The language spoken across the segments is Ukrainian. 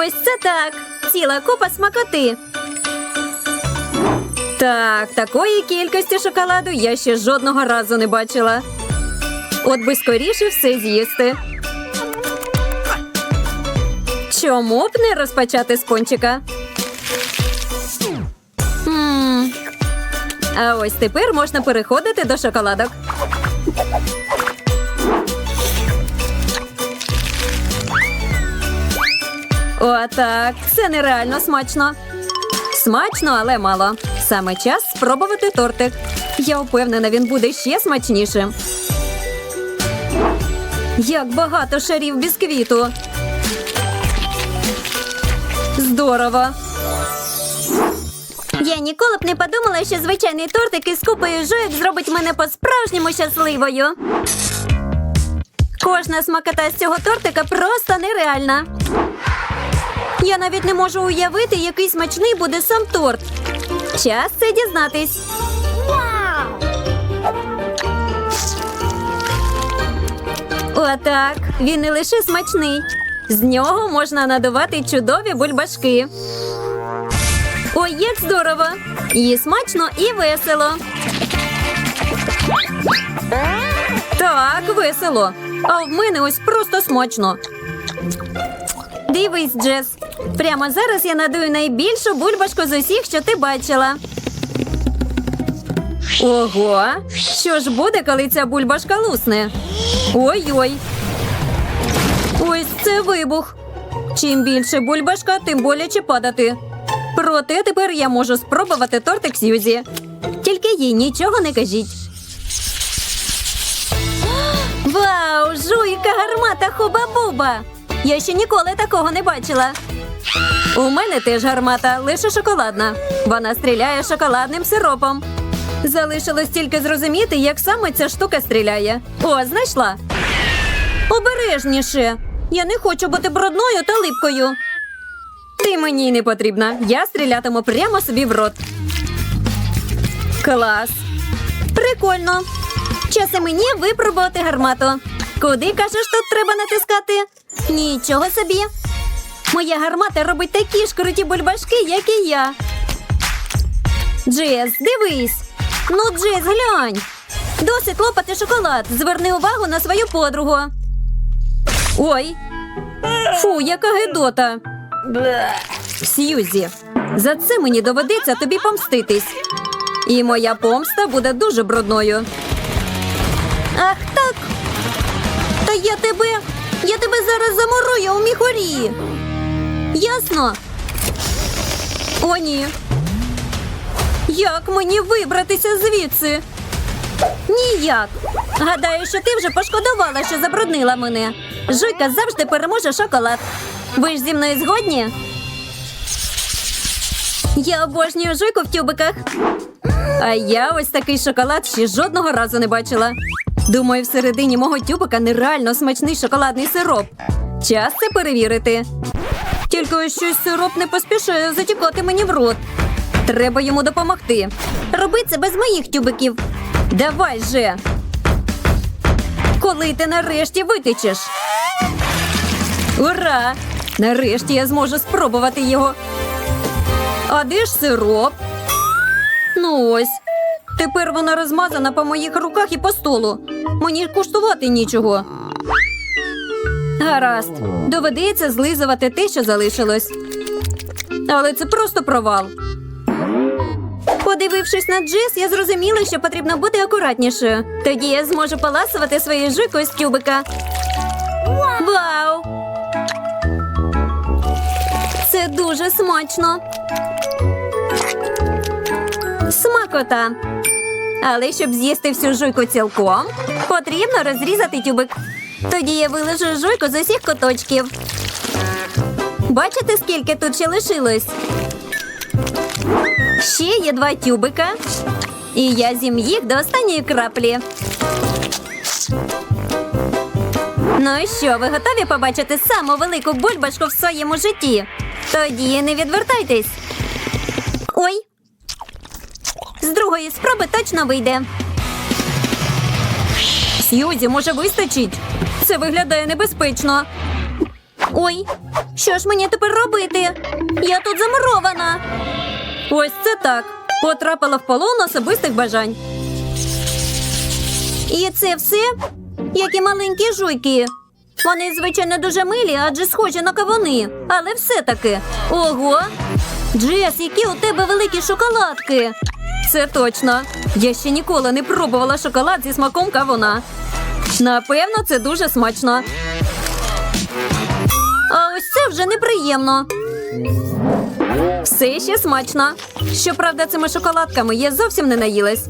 Ось це так. Ціла купа смакоти. Так, такої кількості шоколаду я ще жодного разу не бачила. От би скоріше все з'їсти. Чому б не розпочати з пончика? М, А ось тепер можна переходити до шоколадок. Отак, це нереально смачно. Смачно, але мало. Саме час спробувати тортик. Я впевнена, він буде ще смачнішим. Як багато шарів бісквіту. Здорово. Я ніколи б не подумала, що звичайний тортик із купою жуйок зробить мене по-справжньому щасливою. Кожна смакота з цього тортика просто нереальна. Я навіть не можу уявити, який смачний буде сам торт. Час це дізнатись. Отак. Він не лише смачний. З нього можна надувати чудові бульбашки. Ой, як здорово! І смачно, і весело. Так, весело. А в мене ось просто смачно. Дивись, Джес. Прямо зараз я надую найбільшу бульбашку з усіх, що ти бачила. Ого, що ж буде, коли ця бульбашка лусне? Ой-ой. Ось це вибух. Чим більше бульбашка, тим боляче падати. Проте тепер я можу спробувати тортик Сьюзі. Тільки їй нічого не кажіть. Вау, жуйка гармата хуба-буба! Я ще ніколи такого не бачила. У мене теж гармата, лише шоколадна. Вона стріляє шоколадним сиропом. Залишилось тільки зрозуміти, як саме ця штука стріляє. О, знайшла. Обережніше. Я не хочу бути брудною та липкою. Ти мені не потрібна. Я стрілятиму прямо собі в рот. Клас. Прикольно. Час і мені випробувати гармату. Куди кажеш, тут треба натискати? Нічого собі. Моя гармата робить такі ж круті бульбашки, як і я. Джес, дивись. Ну, Джес, глянь. Досить лопати шоколад. Зверни увагу на свою подругу. Ой. Фу, яка гидота. Сьюзі, за це мені доведеться тобі помститись. І моя помста буде дуже брудною. Ах Я тебе зараз замурую у міхорі. Ясно? О, ні. Як мені вибратися звідси? Ніяк. Гадаю, що ти вже пошкодувала, що забруднила мене. Жуйка завжди переможе шоколад. Ви ж зі мною згодні? Я обожнюю жуйку в тюбиках. А я ось такий шоколад ще жодного разу не бачила. Думаю, всередині мого тюбика нереально смачний шоколадний сироп. Час це перевірити. Тільки щось сироп не поспішає затікати мені в рот. Треба йому допомогти. Роби це без моїх тюбиків. Давай же. Коли ти нарешті витечеш. Ура! Нарешті я зможу спробувати його. А де ж сироп? Ну ось. Тепер вона розмазана по моїх руках і по столу. Мені куштувати нічого. Гаразд, доведеться злизувати те, що залишилось. Але це просто провал. Подивившись на Джес, я зрозуміла, що потрібно бути акуратнішою. Тоді я зможу поласувати своєю жуйкою з тюбика. Вау! Це дуже смачно. Смакота. Але щоб з'їсти всю жуйку цілком, потрібно розрізати тюбик. Тоді я вилежу жуйку з усіх куточків. Бачите, скільки тут ще лишилось? Ще є два тюбика. І я з'їм їх до останньої краплі. Ну і що, ви готові побачити саму велику бульбашку в своєму житті? Тоді не відвертайтесь. З другої спроби точно вийде. Сьюзі, може, вистачить? Це виглядає небезпечно. Ой, що ж мені тепер робити? Я тут замурована. Ось це так. Потрапила в полон особистих бажань. І це все? Які маленькі жуйки. Вони, звичайно, дуже милі, адже схожі на кавуни. Але все-таки. Ого! Джес, які у тебе великі шоколадки. Це точно. Я ще ніколи не пробувала шоколад зі смаком кавуна. Напевно, це дуже смачно. А ось це вже неприємно. Все ще смачно. Щоправда, цими шоколадками я зовсім не наїлась.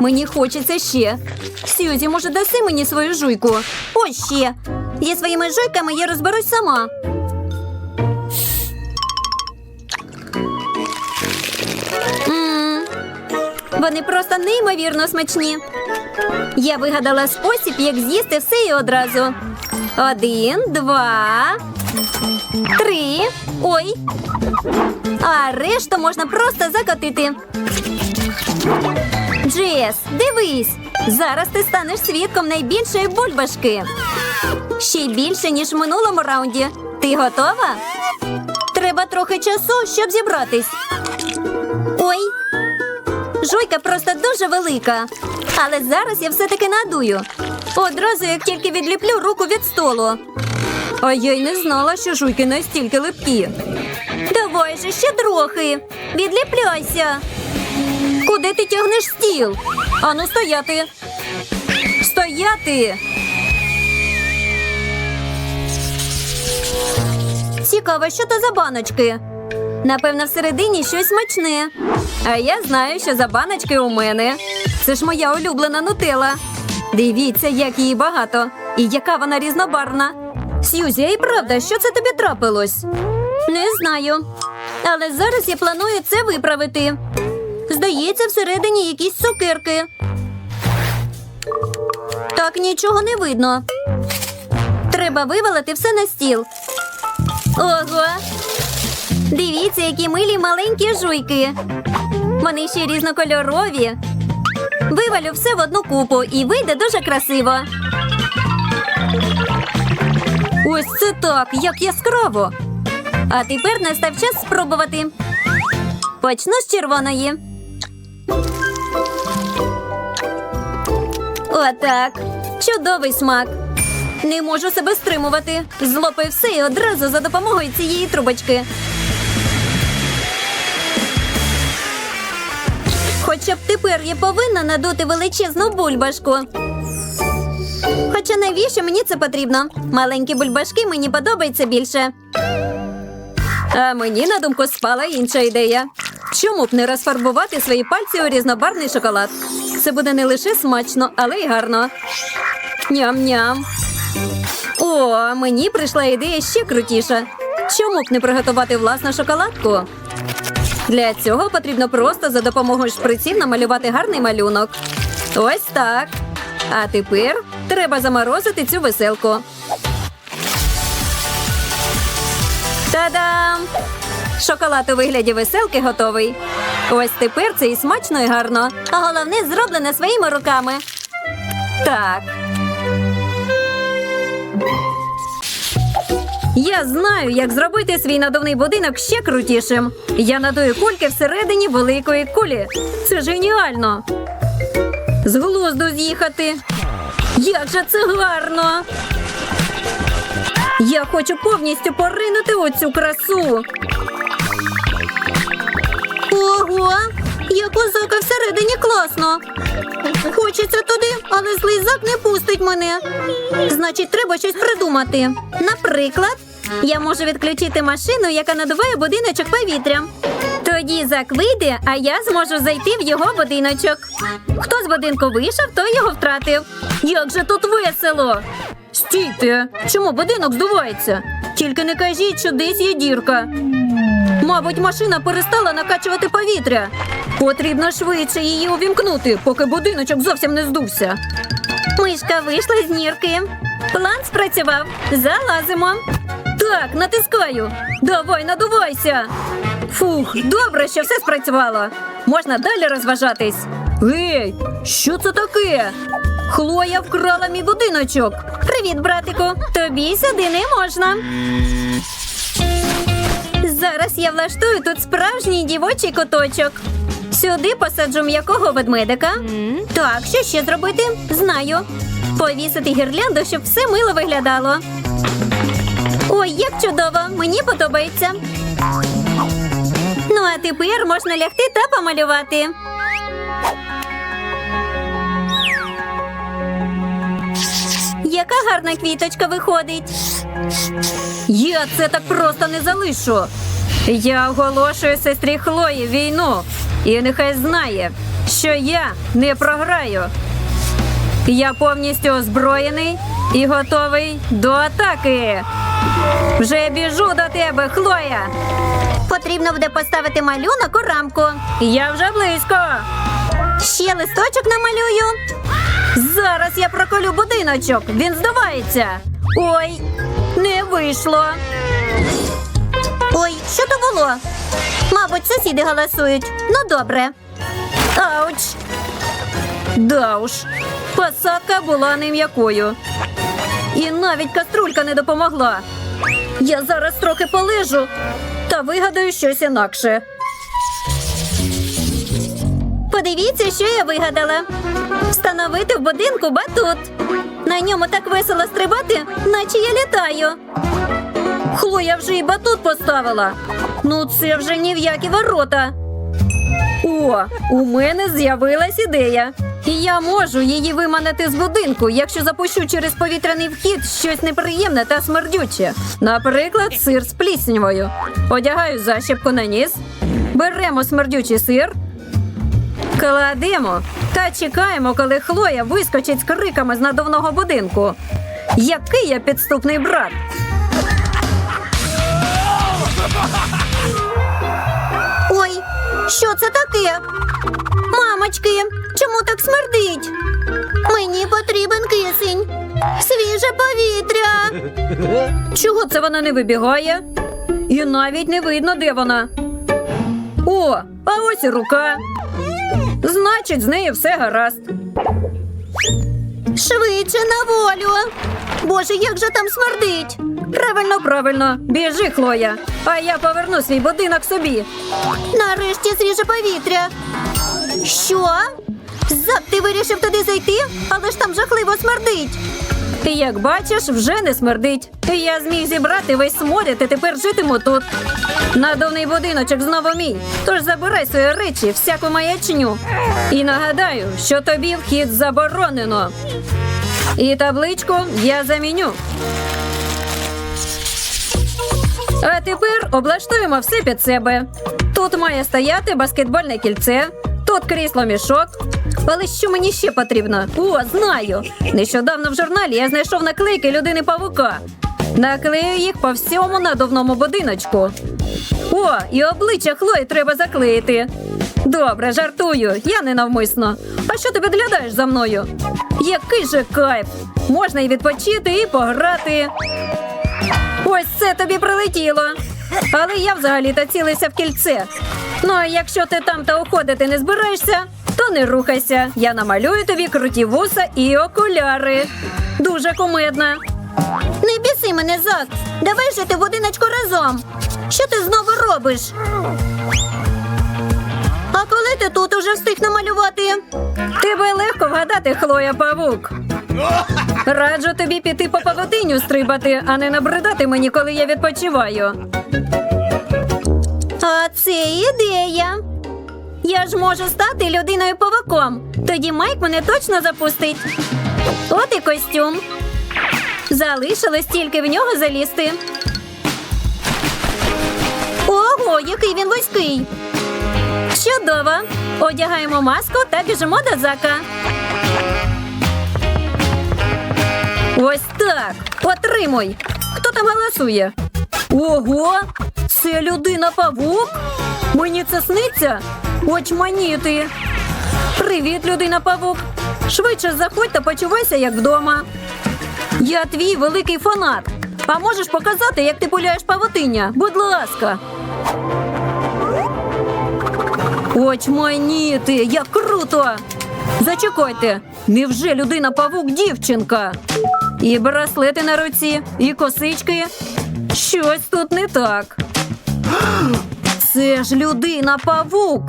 Мені хочеться ще. Сьюзі, може, даси мені свою жуйку? Ось ще. Зі своїми жуйками я розберусь сама. Вони просто неймовірно смачні. Я вигадала спосіб, як з'їсти все і одразу. Один, два, три. Ой. А решту можна просто закотити. Джес, дивись! Зараз ти станеш свідком найбільшої бульбашки. Ще більше, ніж в минулому раунді. Ти готова? Треба трохи часу, щоб зібратись. Жуйка просто дуже велика. Але зараз я все-таки надую. Одразу, як тільки відліплю руку від столу. А я й не знала, що жуйки настільки липкі. Давай же ще трохи. Відліпляйся. Куди ти тягнеш стіл? Ану стояти. Стояти. Цікаво, що то за баночки. Напевно, всередині щось смачне. А я знаю, що за баночки у мене. Це ж моя улюблена нутела. Дивіться, як її багато. І яка вона різнобарвна. Сьюзі, і правда, що це тобі трапилось? Не знаю. Але зараз я планую це виправити. Здається, всередині якісь цукерки. Так нічого не видно. Треба вивалити все на стіл. Ого! Дивіться, які милі маленькі жуйки. Вони ще різнокольорові. Вивалю все в одну купу і вийде дуже красиво. Ось це так, як яскраво. А тепер настав час спробувати. Почну з червоної. Отак. Чудовий смак. Не можу себе стримувати. Злопив все і одразу за допомогою цієї трубочки. Хоча б тепер я повинна надути величезну бульбашку. Хоча навіщо мені це потрібно? Маленькі бульбашки мені подобаються більше. А мені на думку спала інша ідея. Чому б не розфарбувати свої пальці у різнобарвний шоколад? Це буде не лише смачно, але й гарно. Ням-ням. О, мені прийшла ідея ще крутіша. Чому б не приготувати власну шоколадку? Для цього потрібно просто за допомогою шприців намалювати гарний малюнок. Ось так. А тепер треба заморозити цю веселку. Та-дам! Шоколад у вигляді веселки готовий. Ось тепер це і смачно, і гарно. А головне зроблене своїми руками. Так. Я знаю, як зробити свій надувний будинок ще крутішим. Я надую кульки всередині великої кулі. Це ж геніально. З глузду з'їхати. Як же це гарно! Я хочу повністю поринути у цю красу. Ого! Як у зака всередині класно. Хочеться туди, але злий зак не пустить мене. Значить, треба щось придумати. Наприклад, я можу відключити машину, яка надуває будиночок повітрям. Тоді зак вийде, а я зможу зайти в його будиночок. Хто з будинку вийшов, той його втратив. Як же тут весело! Стійте! Чому будинок здувається? Тільки не кажіть, що десь є дірка. Мабуть, машина перестала накачувати повітря. Потрібно швидше її увімкнути, поки будиночок зовсім не здувся. Мишка вийшла з нірки. План спрацював. Залазимо. Так, натискаю. Давай, надувайся. Фух, добре, що все спрацювало. Можна далі розважатись. Гей, що це таке? Хлоя вкрала мій будиночок. Привіт, братику. Тобі сюди не можна. Зараз я влаштую тут справжній дівочий куточок. Сюди посаджу м'якого ведмедика. Так, що ще зробити? Знаю. Повісити гірлянду, щоб все мило виглядало. Ой, як чудово! Мені подобається. Ну, а тепер можна лягти та помалювати. Яка гарна квіточка виходить. Я це так просто не залишу. Я оголошую сестрі Хлої війну. І нехай знає, що я не програю. Я повністю озброєний і готовий до атаки. Вже біжу до тебе, Хлоя. Потрібно буде поставити малюнок у рамку. Я вже близько. Ще листочок намалюю. Зараз я проколю будиночок. Він здувається. Ой, не вийшло. Ой, що то було? Мабуть, сусіди голосують. Ну, добре. Ауч. Да уж. Посадка була не м'якою. І навіть каструлька не допомогла. Я зараз трохи полежу та вигадаю щось інакше. Подивіться, що я вигадала. Встановити в будинку батут. На ньому так весело стрибати, наче я літаю. Хлоя вже і батут поставила. Ну, це вже ні в які ворота. О, у мене з'явилась ідея. І я можу її виманити з будинку, якщо запущу через повітряний вхід щось неприємне та смердюче. Наприклад, сир з пліснявою. Одягаю защіпку на ніс, беремо смердючий сир, кладемо та чекаємо, коли Хлоя вискочить з криками з надувного будинку. Який я підступний брат! Ой, що це таке? Мамочки, чому так смердить? Мені потрібен кисень. Свіже повітря. Чого це вона не вибігає? І навіть не видно, де вона. О, а ось і рука. Значить, з нею все гаразд. Швидше на волю. Боже, як же там смердить. Правильно, правильно. Біжи, Хлоя. А я поверну свій будинок собі. Нарешті свіже повітря. Що? Зак, ти вирішив туди зайти, але ж там жахливо смердить. Як бачиш, вже не смердить. Я зміг зібрати весь сморід і тепер житиму тут. Надувний будиночок знову мій. Тож забирай свої речі, всяку маячню. І нагадаю, що тобі вхід заборонено. І табличку я заміню. А тепер облаштуємо все під себе. Тут має стояти баскетбольне кільце, тут крісло мішок. Але що мені ще потрібно? О, знаю. Нещодавно в журналі я знайшов наклейки людини павука. Наклею їх по всьому надувному будиночку. О, і обличчя Хлої треба заклеїти. Добре, жартую, я не навмисно. А що ти підглядаєш за мною? Який же кайф! Можна і відпочити, і пограти. Ось це тобі прилетіло. Але я взагалі-то цілився в кільце. Ну, а якщо ти там та уходити не збираєшся, то не рухайся. Я намалюю тобі круті вуса і окуляри. Дуже кумедна. Не біси мене, Зак. Давай жити в будиночку разом. Що ти знову робиш? А коли ти тут уже встиг намалювати? Тебе легко вгадати, Хлоя Павук. Раджу тобі піти по павутиню стрибати, а не набридати мені, коли я відпочиваю. А це ідея. Я ж можу стати людиною павуком. Тоді Майк мене точно запустить. От і костюм. Залишилось тільки в нього залізти. Ого, який він вузький. Чудово. Одягаємо маску та біжимо до зака. Ось так. Отримуй. Хто там голосує? Ого! Це людина павук? Мені це сниться? Очманіти. Привіт, людина павук. Швидше заходь та почувайся, як вдома. Я твій великий фанат. А можеш показати, як ти пуляєш павутиння? Будь ласка. Очманіти, як круто! Зачекайте, невже людина павук дівчинка? І браслети на руці, і косички. Щось тут не так. Це ж людина павук.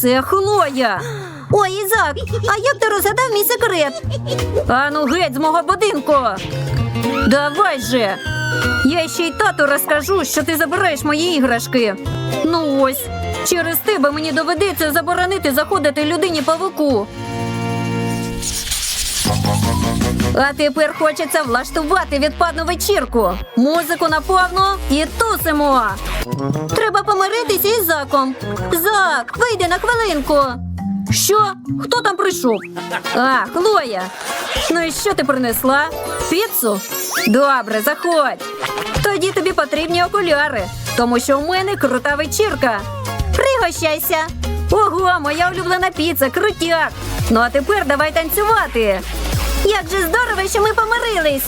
Це Хлоя. Ой, Ізак, а як ти розгадав мій секрет? Ану геть з мого будинку. Давай же. Я ще й тату розкажу, що ти забираєш мої іграшки. Ну ось, через тебе мені доведеться заборонити заходити людині павуку. А тепер хочеться влаштувати відпадну вечірку. Музику наповну і тусимо. Треба помиритися із Заком. Зак, вийди на хвилинку. Що? Хто там прийшов? А, Хлоя. Ну і що ти принесла? Піцу? Добре, заходь. Тоді тобі потрібні окуляри, тому що у мене крута вечірка. Пригощайся. Ого, моя улюблена піца, крутяк. Ну а тепер давай танцювати. Як же здорово, що ми помирились.